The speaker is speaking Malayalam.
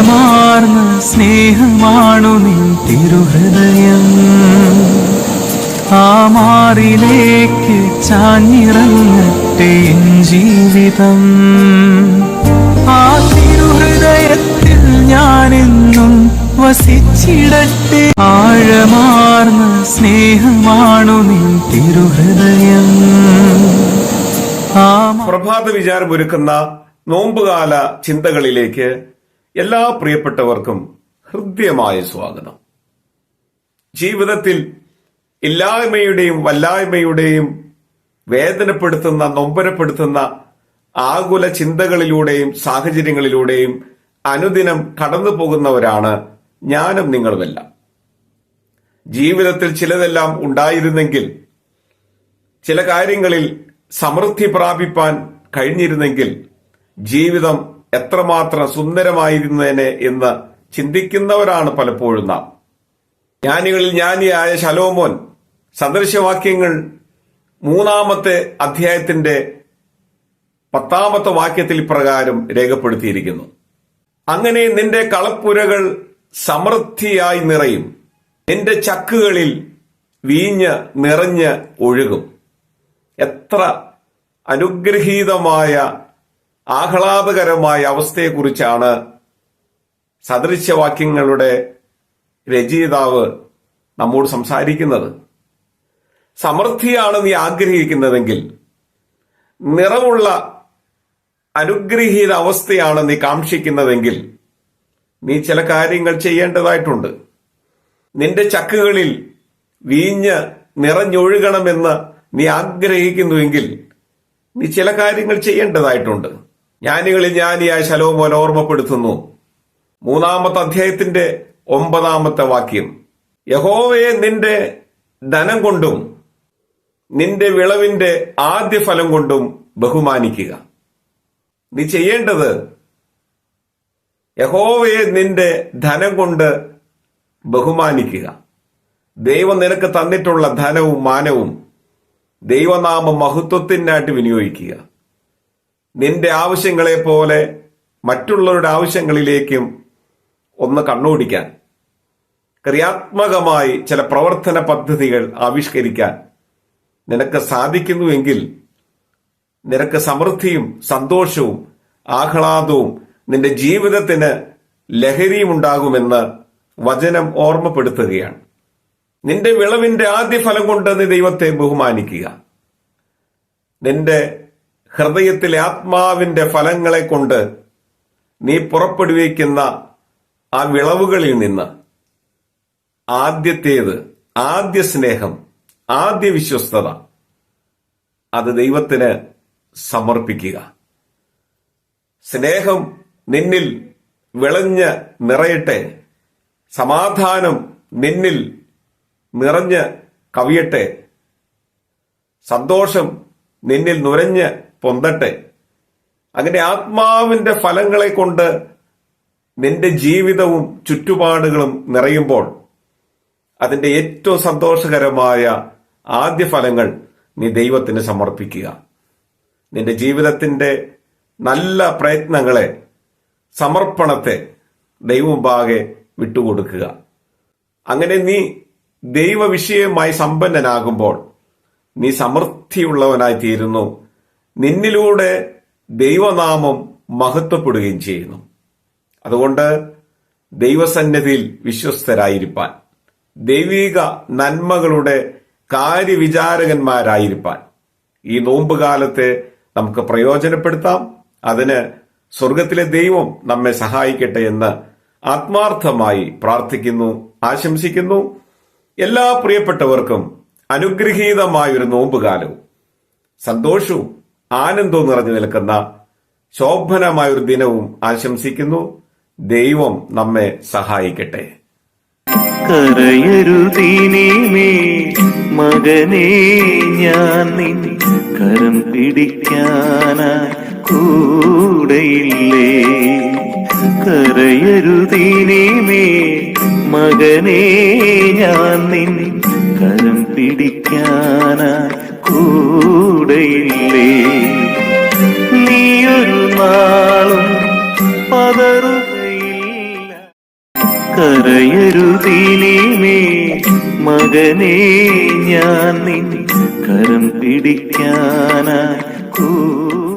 ആഴമാർന്ന സ്നേഹമാണു നിൻ തിരുഹൃദയം. ആ മാറിലേക്ക് ചാഞ്ഞിറങ്ങട്ടെ എൻ ജീവിതം. ആ തിരുഹൃദയത്തിൽ ഞാനെന്നും വസിച്ചിടട്ടെ. ആഴമാർന്ന സ്നേഹമാണു നിൻ തിരുഹൃദയം. പ്രഭാത വിചാരം ഒരുക്കുന്ന നോമ്പുകാല ചിന്തകളിലേക്ക് എല്ലാ പ്രിയപ്പെട്ടവർക്കും ഹൃദ്യമായ സ്വാഗതം. ജീവിതത്തിൽ ഇല്ലായ്മയുടെയും വല്ലായ്മയുടെയും വേദനപ്പെടുത്തുന്ന നൊമ്പരപ്പെടുത്തുന്ന ആകുല ചിന്തകളിലൂടെയും സാഹചര്യങ്ങളിലൂടെയും അനുദിനം കടന്നു പോകുന്നവരാണ് ഞാനും നിങ്ങളുമെല്ലാം. ജീവിതത്തിൽ ചിലതെല്ലാം ഉണ്ടായിരുന്നെങ്കിൽ ചില കാര്യങ്ങളിൽ സമൃദ്ധി പ്രാപിപ്പാൻ കഴിഞ്ഞിരുന്നെങ്കിൽ ജീവിതം എത്രമാത്രം സുന്ദരമായിരുന്നേനെ എന്ന് ചിന്തിക്കുന്നവരാണ് പലപ്പോഴും നാം. ജ്ഞാനികളിൽ ജ്ഞാനിയായ ശലോമോൻ സദൃശവാക്യങ്ങൾ മൂന്നാമത്തെ അധ്യായത്തിന്റെ പത്താമത്തെ വാക്യത്തിൽ ഇപ്രകാരം രേഖപ്പെടുത്തിയിരിക്കുന്നു. അങ്ങനെ നിന്റെ കളപ്പുരകൾ സമൃദ്ധിയായി നിറയും. നിന്റെ ചക്കുകളിൽ വീഞ്ഞ് നിറഞ്ഞ് ഒഴുകും. എത്ര അനുഗ്രഹീതമായ ആഹ്ലാദകരമായ അവസ്ഥയെക്കുറിച്ചാണ് സദൃശ്യവാക്യങ്ങളുടെ രചയിതാവ് നമ്മോട് സംസാരിക്കുന്നത്. സമൃദ്ധിയാണ് നീ ആഗ്രഹിക്കുന്നതെങ്കിൽ നിറവുള്ള അനുഗ്രഹീത അവസ്ഥയാണ് നീ കാക്ഷിക്കുന്നതെങ്കിൽ നീ ചില കാര്യങ്ങൾ ചെയ്യേണ്ടതായിട്ടുണ്ട്. നിന്റെ ചക്കുകളിൽ വീഞ്ഞ് നിറഞ്ഞൊഴുകണമെന്ന് നീ ആഗ്രഹിക്കുന്നുവെങ്കിൽ നീ ചില കാര്യങ്ങൾ ചെയ്യേണ്ടതായിട്ടുണ്ട്. ജ്ഞാനികളിൽ ജ്ഞാനിയായ ശലോമോൻ ഓർമ്മപ്പെടുത്തുന്നു. മൂന്നാമത്തെ അധ്യായത്തിന്റെ ഒമ്പതാമത്തെ വാക്യം. യഹോവയെ നിന്റെ ധനം കൊണ്ടും നിന്റെ വിളവിന്റെ ആദ്യ ഫലം കൊണ്ടും ബഹുമാനിക്കുക. നീ ചെയ്യേണ്ടത് യഹോവയെ നിന്റെ ധനം കൊണ്ട് ബഹുമാനിക്കുക. ദൈവം നിനക്ക് തന്നിട്ടുള്ള ധനവും മാനവും ദൈവനാമ മഹത്വത്തിനായിട്ട് വിനിയോഗിക്കുക. നിന്റെ ആവശ്യങ്ങളെ പോലെ മറ്റുള്ളവരുടെ ആവശ്യങ്ങളിലേക്കും ഒന്ന് കണ്ണോടിക്കാൻ. ക്രിയാത്മകമായി ചില പ്രവർത്തന പദ്ധതികൾ ആവിഷ്കരിക്കാൻ നിനക്ക് സാധിക്കുന്നുവെങ്കിൽ നിനക്ക് സമൃദ്ധിയും സന്തോഷവും ആഹ്ലാദവും നിന്റെ ജീവിതത്തിന് ലഹരിയും ഉണ്ടാകുമെന്ന് വചനം ഓർമ്മപ്പെടുത്തുകയാണ്. നിന്റെ വിളവിന്റെ ആദ്യ ഫലം കൊണ്ട് നീ ദൈവത്തെ ബഹുമാനിക്കുക. നിന്റെ ഹൃദയത്തിലെ ആത്മാവിന്റെ ഫലങ്ങളെ കൊണ്ട് നീ പുറപ്പെടുവിക്കുന്ന ആ വിളവുകളിൽ നിന്ന് ആദ്യത്തേത് ആദ്യ സ്നേഹം ആദ്യ വിശ്വസ്തത അത് ദൈവത്തിന് സമർപ്പിക്കുക. സ്നേഹം നിന്നിൽ വിളഞ്ഞ് നിറയട്ടെ. സമാധാനം നിന്നിൽ നിറഞ്ഞ് കവിയട്ടെ. സന്തോഷം നിന്നിൽ നുരഞ്ഞ് പൊന്തട്ടെ. അങ്ങനെ ആത്മാവിന്റെ ഫലങ്ങളെ കൊണ്ട് നിന്റെ ജീവിതവും ചുറ്റുപാടുകളും നിറയുമ്പോൾ അതിന്റെ ഏറ്റവും സന്തോഷകരമായ ആദ്യ ഫലങ്ങൾ നീ ദൈവത്തിന് സമർപ്പിക്കുക. നിന്റെ ജീവിതത്തിന്റെ നല്ല പ്രയത്നങ്ങളെ സമർപ്പണത്തെ ദൈവമുമ്പാകെ വിട്ടുകൊടുക്കുക. അങ്ങനെ നീ ദൈവവിഷയമായി സമ്പന്നനാകുമ്പോൾ നീ സമൃദ്ധിയുള്ളവനായി തീരുന്നു. നിന്നിലൂടെ ദൈവനാമം മഹത്വപ്പെടുകയും ചെയ്യുന്നു. അതുകൊണ്ട് ദൈവസന്നിധിയിൽ വിശ്വസ്തരായിരിക്കാൻ ദൈവിക നന്മകളുടെ കാര്യവിചാരകന്മാരായിരിക്കാൻ ഈ നോമ്പുകാലത്തെ നമുക്ക് പ്രയോജനപ്പെടുത്താം. അതിന് സ്വർഗത്തിലെ ദൈവം നമ്മെ സഹായിക്കട്ടെ എന്ന് ആത്മാർത്ഥമായി പ്രാർത്ഥിക്കുന്നു ആശംസിക്കുന്നു. എല്ലാ പ്രിയപ്പെട്ടവർക്കും അനുഗ്രഹീതമായൊരു നോമ്പുകാലവും. സന്തോഷവും ആനന്ദവും നിറഞ്ഞു നിൽക്കുന്ന ശോഭനമായൊരു ദിനവും ആശംസിക്കുന്നു. ദൈവം നമ്മെ സഹായിക്കട്ടെ. കരയരുതീനീമേ ഞാൻ നിൻ കരം പിടിക്കാനാ കൂടെയില്ലേ? മകനേ ഞാൻ നിൻ കരം പിടിക്കാനാ കൂടെയില്ലേ? കരയരുതീനീമേ മകനെ ഞാൻ നിൻ കരം പിടിക്കാനാ കൂടെ